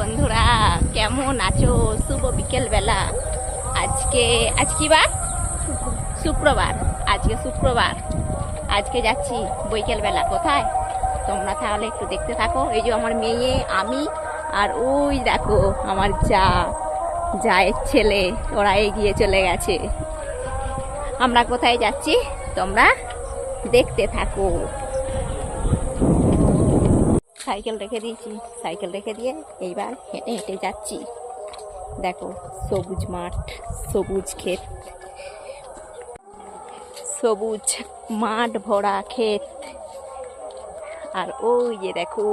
বন্ধুরা, কেমন আছো? শুভ বিকেল বেলা আজকে আজ কি বার? শুক্রবার। আজকে শুক্রবার। আজকে যাচ্ছি বৈকাল বেলা কোথায়? তোমরা তাহলে একটু দেখতে থাকো। এই যে আমার মেয়ে, আমি, আর ওই দেখো, আমার যা, জায়ের ছেলে, ওরা এগিয়ে চলে গেছে। আমরা কোথায় যাচ্ছি? তোমরা দেখতে থাকো। সাইকেল রেখে দিয়েছি, সাইকেল রেখে দিয়ে এইবার হেঁটে হেঁটে যাচ্ছি। দেখো, সবুজ মাঠ, সবুজ ক্ষেত। সবুজ মাঠ ভরা ক্ষেত। আর ওই যে দেখো,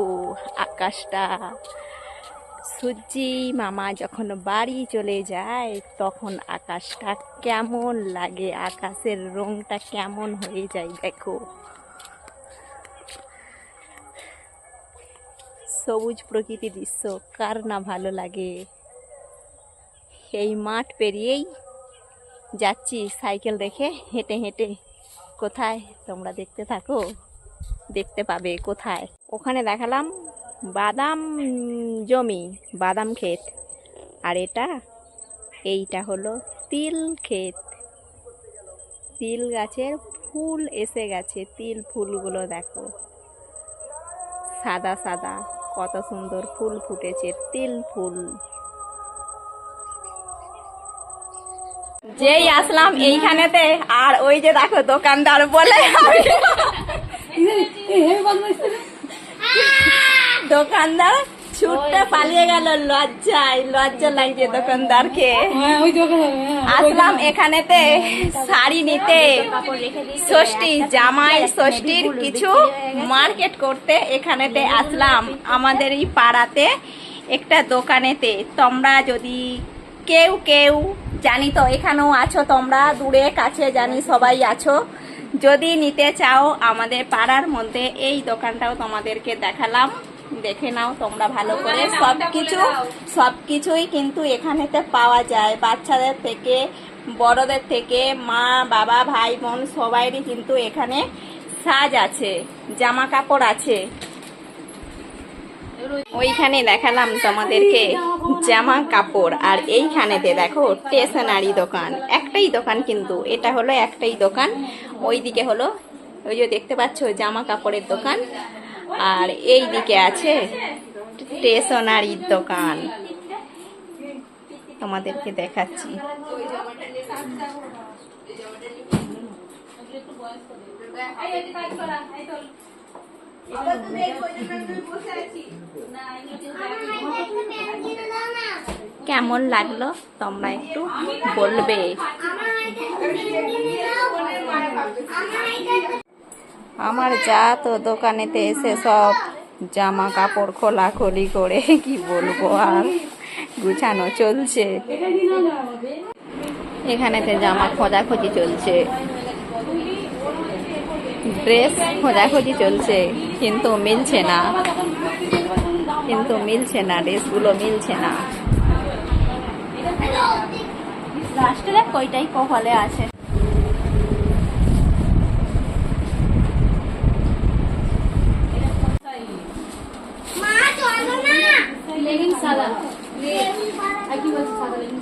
আকাশটা। সূর্যি মামা যখন বাড়ি চলে যায়, তখন আকাশটা কেমন লাগে, আকাশের রংটা কেমন হয়ে যায়, দেখো। সবুজ প্রকৃতি দৃশ্য, কার না ভালো লাগে? এই মাঠ পেরিয়েই যাচ্ছি সাইকেল রেখে হেঁটে হেঁটে। কোথায়? তোমরা দেখতে থাকো। দেখতে পাবে কোথায়। ওখানে দেখালাম বাদাম জমি, বাদাম ক্ষেত। আর এটা, এইটা হলো তিল ক্ষেত। তিল গাছের ফুল এসে গেছে। তিল ফুলগুলো দেখো। সাদা সাদা। কত সুন্দর ফুল ফুটেছে তিল ফুল যেই আসলাম এইখানেতে আর ওই যে দেখো দোকানদার বলে দোকানদার পালিয়ে গেল, লজ্জায়, লজ্জা দোকানদারকে। আসলাম এখানেতে, শাড়ি নিতে। ষষ্ঠী জামাই ষষ্ঠীর কিছু মার্কেট করতে এখানেতে আসলাম। আমাদের এই পাড়াতে একটা দোকানেতে। তোমরা যদি কেউ কেউ জানি তো, এখানেও আছো তোমরা, দূরে, কাছে জানি সবাই আছো। যদি নিতে চাও আমাদের পাড়ার মধ্যে, এই দোকানটাও তোমাদেরকে দেখালাম। দেখে নাও তোমরা ভালো করে। সব কিছু, সব কিছুই কিন্তু এখানেতে পাওয়া যায়। বাচ্চাদের থেকে, বড়দের থেকে, মা, বাবা, ভাই, বোন সবাইরই কিন্তু এখানে সাজ আছে জামা কাপড় আছে। ওইখানে দেখালাম তোমাদেরকে জামা কাপড় আর এইখানেতে দেখো স্টেশনারি দোকান। একটাই দোকান কিন্তু, এটা হলো একটাই দোকান। ওইদিকে হলো, ওই যে দেখতে পাচ্ছ জামা কাপড়ের দোকান। আর এই দিকে আছে স্টেশনারির দোকান। তোমাদেরকে দেখাচ্ছি। কেমন লাগল? তোমরা একটু বলবে। আমার যা তো দোকানেতে এসে সব জামা কাপড় খোলাখুলি করে, কি বলব আর? গুছানো চলছে। এখানেতে জামা খোঁজাখুঁজি চলছে। ড্রেস খোঁজাখুঁজি চলছে, কিন্তু মিলছে না। কিন্তু মিলছে না, ড্রেসগুলো মিলছে না। লাস্টে কয়টাই কহলে আছে। লেগিন সাদা কি বলছে সাদা লেগিন